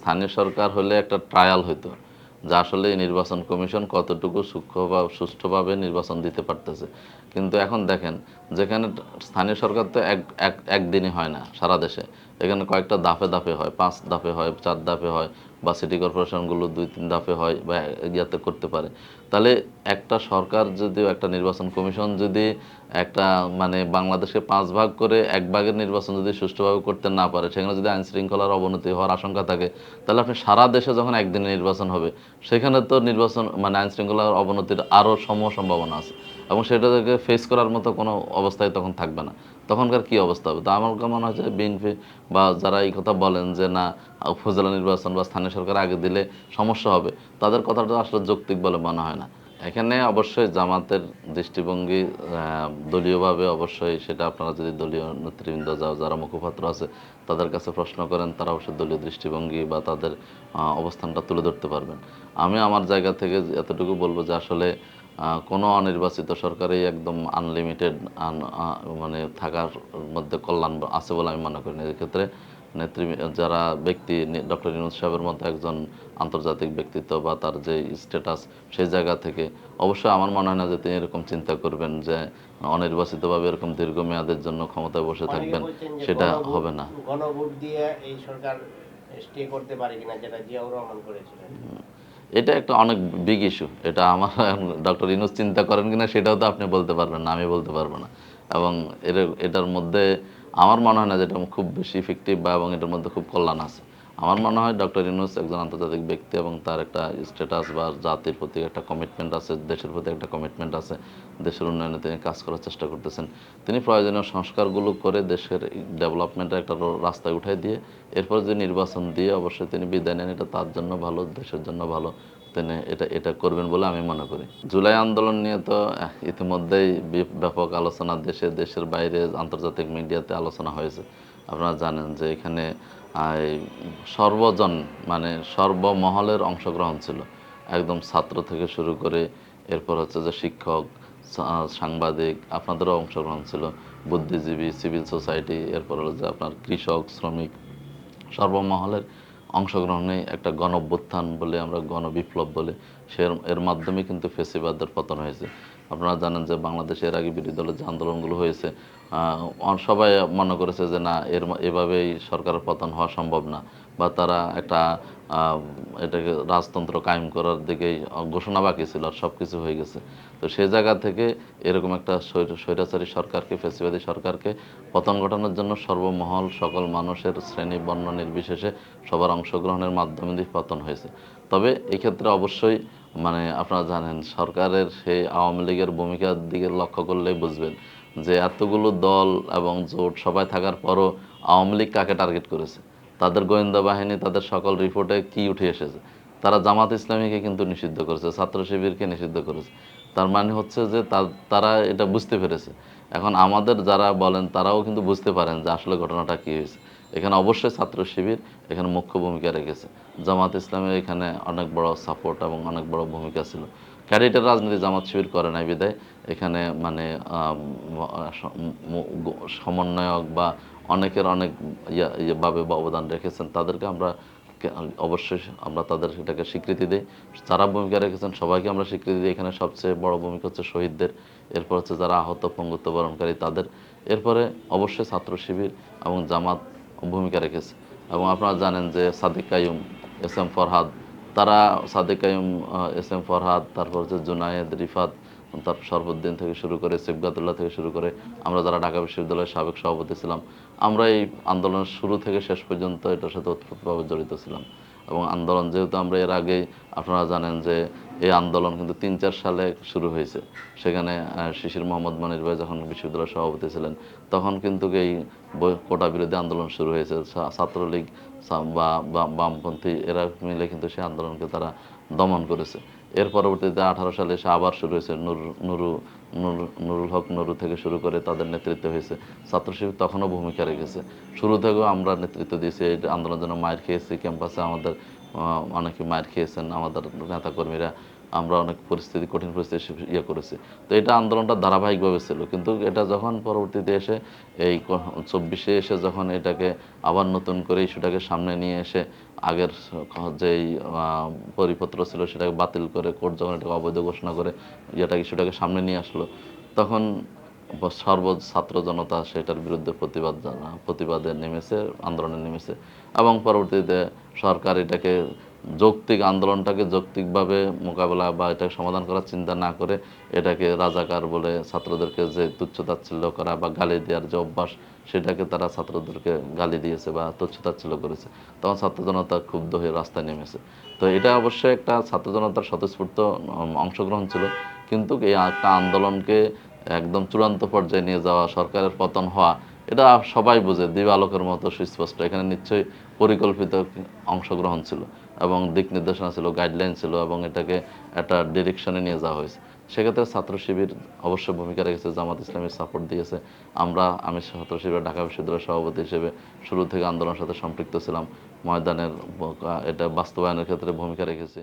স্থানীয় সরকার হলে একটা ট্রায়াল হইতো, যা আসলে নির্বাচন কমিশন কতটুকু সূক্ষ্ম বা সুষ্ঠুভাবে নির্বাচন দিতে পারতেছে। কিন্তু এখন দেখেন, যেখানে স্থানীয় সরকার তো এক, একদিনই হয় না সারা দেশে। এখানে কয়েকটা দাফে দাফে হয়, পাঁচ দাফে হয়, চার দাফে হয় বা সিটি কর্পোরেশনগুলো দুই, তিন দাফে হয় বা ইয়াতে করতে পারে। তাহলে একটা সরকার যদি একটা নির্বাচন কমিশন যদি একটা মানে বাংলাদেশকে পাঁচ ভাগ করে এক ভাগের নির্বাচন যদি সুষ্ঠুভাবে করতে না পারে, সেখানে যদি আইন শৃঙ্খলার অবনতি হওয়ার আশঙ্কা থাকে, তাহলে আপনি সারা দেশে যখন একদিনে নির্বাচন হবে, সেখানে তো নির্বাচন মানে আইন শৃঙ্খলার অবনতির আরও সমূহ সম্ভাবনা আছে এবং সেটা থেকে ফেস করার মতো কোনো অবস্থায় তখন থাকবে না। তখনকার কি অবস্থা হবে? তো আমার মনে হয় যে বিএনপি বা যারা এই কথা বলেন যে না, উপজেলা নির্বাচন বা স্থানীয় সরকার আগে দিলে সমস্যা হবে, তাদের কথাটা আসলে যৌক্তিক বলে মনে হয় না। এখানে অবশ্যই জামাতের দৃষ্টিভঙ্গি দলীয়ভাবে অবশ্যই সেটা আপনারা যদি দলীয় নেতৃবৃন্দ যা- যারা মুখপাত্র আছে তাদের কাছে প্রশ্ন করেন, তারা অবশ্যই দলীয় দৃষ্টিভঙ্গি বা তাদের অবস্থানটা তুলে ধরতে পারবেন। আমি আমার জায়গা থেকে এতটুকু বলব যে আসলে কোনো অনির্বাচিত সরকারই একদম আনলিমিটেড মানে থাকার মধ্যে কল্যাণ আছে বলে আমি মনে করি না। এক্ষেত্রে নেত্রী যারা ব্যক্তি ডক্টর ইনুজ সাহেবের মতো একজন আন্তর্জাতিক ব্যক্তিত্ব বা তার যে স্ট্যাটাস সেই জায়গা থেকে অবশ্যই আমার মনে হয় না যে তিনি এরকম চিন্তা করবেন যে অনির্বাচিতভাবে এরকম দীর্ঘমেয়াদের জন্য ক্ষমতায় বসে থাকবেন সেটা হবে না। গণভোট দিয়ে এই সরকার স্টে করতে পারে কিনা যেটা জিয়াউর রহমান করেছিলেন। এটা একটা অনেক বিগ ইস্যু এটা আমার ডক্টর ইনুস চিন্তা করেন কিনা সেটাও তো আপনি বলতে পারবেন না, আমি বলতে পারব না। এবং এর, এটার মধ্যে আমার মনে হয় না যে এটা খুব বেশি ইফেক্টিভ বা, এবং এটার মধ্যে খুব কল্যাণ আছে। আমার মনে হয় ডক্টর ইনুস একজন আন্তর্জাতিক ব্যক্তি এবং তার একটা স্ট্যাটাস বা জাতির প্রতি একটা কমিটমেন্ট আছে, দেশের প্রতি একটা কমিটমেন্ট আছে, দেশের উন্নয়নে তিনি কাজ করার চেষ্টা করতেছেন। তিনি প্রয়োজনীয় সংস্কারগুলো করে দেশের ডেভেলপমেন্টের একটা রাস্তায় উঠাই দিয়ে, এরপর যে নির্বাচন দিয়ে অবশ্যই তিনি বিদায় নেন, এটা তার জন্য ভালো, দেশের জন্য ভালো, তিনি এটা এটা করবেন বলে আমি মনে করি। জুলাই আন্দোলন নিয়ে তো ইতিমধ্যেই ব্যাপক আলোচনা দেশে, দেশের বাইরে আন্তর্জাতিক মিডিয়াতে আলোচনা হয়েছে। আপনারা জানেন যে এখানে সর্বজন মানে সর্বমহলের অংশগ্রহণ ছিল। একদম ছাত্র থেকে শুরু করে এরপর হচ্ছে যে শিক্ষক সাংবাদিক, আপনাদেরও অংশগ্রহণ ছিল। বুদ্ধিজীবী, সিভিল সোসাইটি, এরপর হলো যে আপনার কৃষক, শ্রমিক, সর্বমহলের অংশগ্রহণে একটা গণ অভ্যুত্থান বলে আমরা গণবিপ্লব বলে সে, এর মাধ্যমে কিন্তু ফেসিবাদের পতন হয়েছে। আপনারা জানেন যে বাংলাদেশে এর আগে বিরোধী দলের যে আন্দোলনগুলো হয়েছে সবাই মনে করেছে যে না, এর এভাবেই সরকারের পতন হওয়া সম্ভব না। বা তারা একটা এটাকে রাজতন্ত্র কায়েম করার দিকেই ঘোষণা বাকি ছিল আর সব কিছু হয়ে গেছে। তো সে জায়গা থেকে এরকম একটা স্বৈরাচারী সরকারকে, ফেসিবাদী সরকারকে পতন ঘটানোর জন্য সর্বমহল সকল মানুষের শ্রেণি, বর্ণ নির্বিশেষে সবার অংশগ্রহণের মাধ্যমে দিয়ে পতন হয়েছে। তবে এক্ষেত্রে অবশ্যই মানে আপনারা জানেন, সরকারের সেই আওয়ামী লীগের ভূমিকার দিকে লক্ষ্য করলেই বুঝবেন যে এতগুলো দল এবং জোট সবাই থাকার পরও আওয়ামী লীগ কাকে টার্গেট করেছে। তাদের গোয়েন্দা বাহিনী, তাদের সকল রিপোর্টে কি উঠে এসেছে? তারা জামাত ইসলামীকে কিন্তু নিষিদ্ধ করেছে, ছাত্র শিবিরকে নিষিদ্ধ করেছে। তার মানে হচ্ছে যে তারা এটা বুঝতে পেরেছে। এখন আমাদের যারা বলেন, তারাও কিন্তু বুঝতে পারেন যে আসলে ঘটনাটা কী হয়েছে। এখানে অবশ্যই ছাত্র শিবির এখানে মুখ্য ভূমিকা রেখেছে। জামাত ইসলামের এখানে অনেক বড় সাপোর্ট এবং অনেক বড় ভূমিকা ছিল। ক্যাডেটের রাজনীতি জামাত শিবির করে নাই বিদায়। এখানে মানে সমন্বয়ক বা অনেকের অনেক ইয়া, ইয়েভাবে বা অবদান রেখেছেন, তাদেরকে আমরা অবশ্যই আমরা তাদের সেটাকে স্বীকৃতি দিই। যারা ভূমিকা রেখেছেন, সবাইকে আমরা স্বীকৃতি দিই। এখানে সবচেয়ে বড় ভূমিকা হচ্ছে শহীদদের, এরপর হচ্ছে যারা আহত, পঙ্গুত্ব বরণকারী, তাদের। এরপরে অবশ্যই ছাত্র শিবির এবং জামাত ভূমিকা রেখেছে। এবং আপনারা জানেন যে সাদিক কায়ুম এস এম ফরহাদ, তারা সাদিক কায়ুম এস এম ফরহাদ, তারপর হচ্ছে জুনায়েদ, রিফাত তারপর সর্বদিন থেকে শুরু করে সেফগাতুল্লাহ থেকে শুরু করে আমরা যারা ঢাকা বিশ্ববিদ্যালয়ের সাবেক সভাপতি ছিলাম, আমরা এই আন্দোলনের শুরু থেকে শেষ পর্যন্ত এটার সাথে ওতপ্রোতভাবে জড়িত ছিলাম। এবং আন্দোলন যেহেতু আমরা এর আগেই আপনারা জানেন যে এই আন্দোলন কিন্তু তিন চার সালে শুরু হয়েছে। সেখানে শিশির মোহাম্মদ মনির ভাই যখন বিশ্ববিদ্যালয়ের সভাপতি ছিলেন, তখন কিন্তু এই কোটা বিরোধী আন্দোলন শুরু হয়েছে। ছাত্রলীগ বা বামপন্থী এরা মিলে কিন্তু সেই আন্দোলনকে তারা দমন করেছে। এর পরবর্তীতে আঠারো সালে এসে আবার শুরু হয়েছে। নুর, নুরু, নুর- নুরুল হক, নুরু থেকে শুরু করে তাদের নেতৃত্ব হয়েছে। ছাত্র শিবির তখনও ভূমিকা রেখেছে। শুরু থেকেও আমরা নেতৃত্ব দিয়েছি এই আন্দোলনের জন্য। মায়ের খেয়েছি, ক্যাম্পাসে আমাদের অনেকে মায়ের খেয়েছেন, আমাদের নেতাকর্মীরা, আমরা অনেক পরিস্থিতি, কঠিন পরিস্থিতি ইয়ে করেছি। তো এটা আন্দোলনটা ধারাবাহিকভাবে ছিল। কিন্তু এটা যখন পরবর্তীতে এসে, এই চব্বিশে এসে যখন এটাকে আবার নতুন করে ইস্যুটাকে সামনে নিয়ে এসে, আগের যেই পরিপত্র ছিল সেটাকে বাতিল করে, কোর্ট যখন এটাকে অবৈধ ঘোষণা করে ইয়েটা ইস্যুটাকে সামনে নিয়ে আসলো, তখন সর্ব ছাত্র জনতা সেটার বিরুদ্ধে প্রতিবাদ জানা- প্রতিবাদে নেমেছে, আন্দোলনে নেমেছে এবং পরবর্তীতে সরকার এটাকে যৌক্তিক আন্দোলনটাকে যৌক্তিকভাবে মোকাবেলা বা এটাকে সমাধান করার চিন্তা না করে এটাকে রাজাকার বলে ছাত্রদেরকে যে তুচ্ছতাচ্ছিল্য করা বা গালি দেওয়ার যে অভ্যাস, সেটাকে তারা ছাত্রদেরকে গালি দিয়েছে বা তুচ্ছতাচ্ছিল্য করেছে। তখন ছাত্র জনতা ক্ষুব্ধ হয়ে রাস্তায় নেমেছে। তো এটা অবশ্যই একটা ছাত্র জনতার স্বতঃস্ফূর্ত অংশগ্রহণ ছিল। কিন্তু এই একটা আন্দোলনকে একদম চূড়ান্ত পর্যায়ে নিয়ে যাওয়া, সরকারের পতন হওয়া, এটা সবাই বুঝে, দিবালোকের মতো সুস্পষ্ট। এখানে নিশ্চয়ই পরিকল্পিত অংশগ্রহণ ছিল এবং দিক নির্দেশনা ছিল গাইডলাইন ছিল এবং এটাকে একটা ডিরেকশনে নিয়ে যাওয়া হয়েছে। সেক্ষেত্রে ছাত্র শিবির অবশ্য ভূমিকা রেখেছে, জামাত ইসলামের সাপোর্ট দিয়েছে। আমরা, আমি ছাত্র শিবির ঢাকা বিশ্ববিদ্যালয়ের সভাপতি হিসেবে শুরু থেকে আন্দোলনের সাথে সম্পৃক্ত ছিলাম। ময়দানের, এটা বাস্তবায়নের ক্ষেত্রে ভূমিকা রেখেছি।